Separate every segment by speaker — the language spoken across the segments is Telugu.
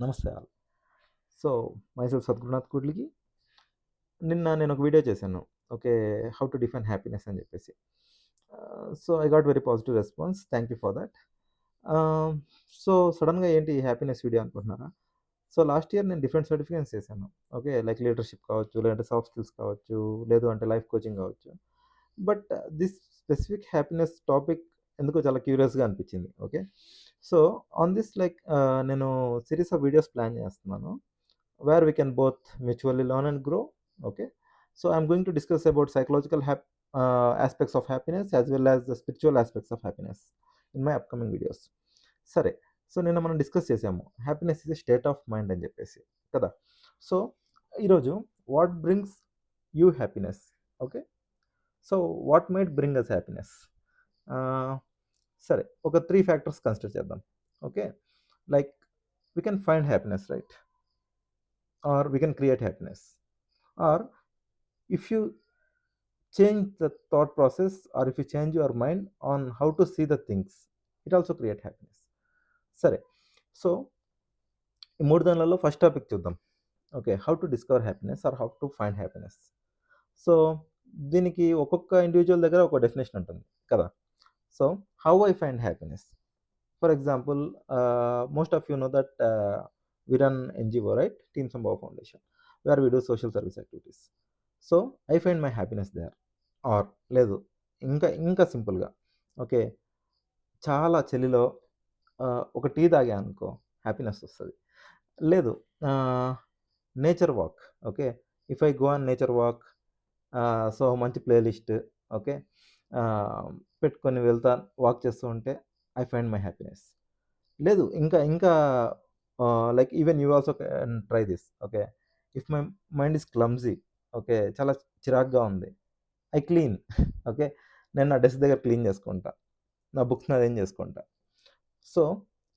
Speaker 1: నమస్తే ఆల్. సో మైసూర్ సద్గురునాథ్ కుడ్లికి నిన్న నేను ఒక వీడియో చేశాను. Okay how to define happiness అని చెప్పేసి. So I got very positive response thank you for that so సడన్గా ఏంటి హ్యాపీనెస్ వీడియో అనుకుంటున్నారా? సో లాస్ట్ ఇయర్ నేను డిఫరెంట్ సర్టిఫికేట్స్ చేశాను. ఓకే లైక్ లీడర్షిప్ కావచ్చు లేదంటే సాఫ్ట్ స్కిల్స్ కావచ్చు లేదు అంటే లైఫ్ కోచింగ్ కావచ్చు. But this specific happiness topic ఎందుకో చాలా క్యూరియస్గా అనిపించింది. Okay so on this like నేను సిరీస్ ఆఫ్ వీడియోస్ ప్లాన్ చేస్తున్నాను where we can both mutually learn and grow okay so I'm going to discuss about psychological hap aspects of happiness as well as the spiritual aspects of happiness in my upcoming videos సరే సో నిన్న మనం డిస్కస్ చేసాము happiness is a state of mind అని చెప్పేసి కదా? సో ఈరోజు what brings you happiness okay so what might bring us happiness సరే ఒక త్రీ ఫ్యాక్టర్స్ కన్సిడర్ చేద్దాం. Okay? Like we can find happiness right or we can create happiness or if you change the thought process or if you change your mind on how to see the things it also create happiness సరే సో ఈ మూడు దానిలలో ఫస్ట్ టాపిక్ చూద్దాం. Okay how to discover happiness or how to find happiness so దీనికి ఒక్కొక్క ఇండివిజువల్ దగ్గర ఒక డెఫినేషన్ ఉంటుంది కదా? So how I find happiness for example most of you know that we run NGO right team Sambhava foundation where we do social service activities so I find my happiness there or లేదు. ఇంకా ఇంకా సింపుల్గా ఓకే చాలా చలిలో ఒక టీ తాగా అనుకో హ్యాపీనెస్ వస్తుంది. లేదు. Nature walk okay if I go on nature walk so మంచి ప్లేలిస్ట్ ఓకే పెట్టుకొని వెళ్తా వాక్ చేస్తూ ఉంటే ఐ ఫైండ్ మై హ్యాపీనెస్. లేదు ఇంకా ఇంకా like even you also try this okay? If my mind is clumsy okay? చాలా చిరాగ్గా ఉంది. I clean okay? నేను నా డెస్క్ దగ్గర క్లీన్ చేసుకుంటా. నా బుక్స్ నాదేం చేసుకుంటా. సో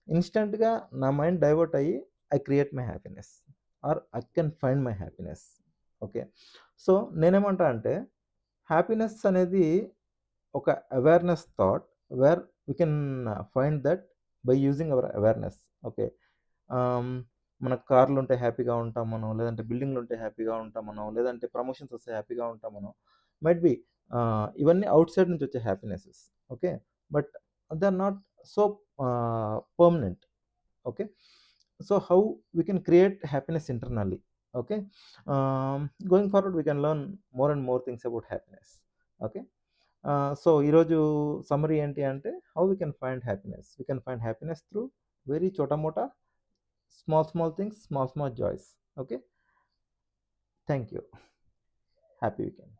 Speaker 1: ఇన్స్టెంట్గా నా మైండ్ డైవర్ట్ అయ్యి I create my happiness. Or I can find my happiness okay? So నేనేమంటా అంటే హ్యాపీనెస్ అనేది ఒక awareness thought where we can find that by using our awareness okay మన కార్లు ఉంటే హ్యాపీగా ఉంటాం మనం లేదంటే బిల్డింగ్లు ఉంటే హ్యాపీగా ఉంటాం మనం లేదంటే ప్రమోషన్స్ వస్తే హ్యాపీగా ఉంటాం మనం మైట్ బి ఇవన్నీ అవుట్ సైడ్ నుంచి వచ్చే happinesses okay but they are not so permanent okay so how we can create happiness internally okay going forward we can learn more and more things about happiness okay so ఈరోజు సమ్మరీ ఏంటి అంటే how we can find happiness? We can find happiness through very చోటా మోటా small small things small small joys. Okay? Thank you. Happy weekend.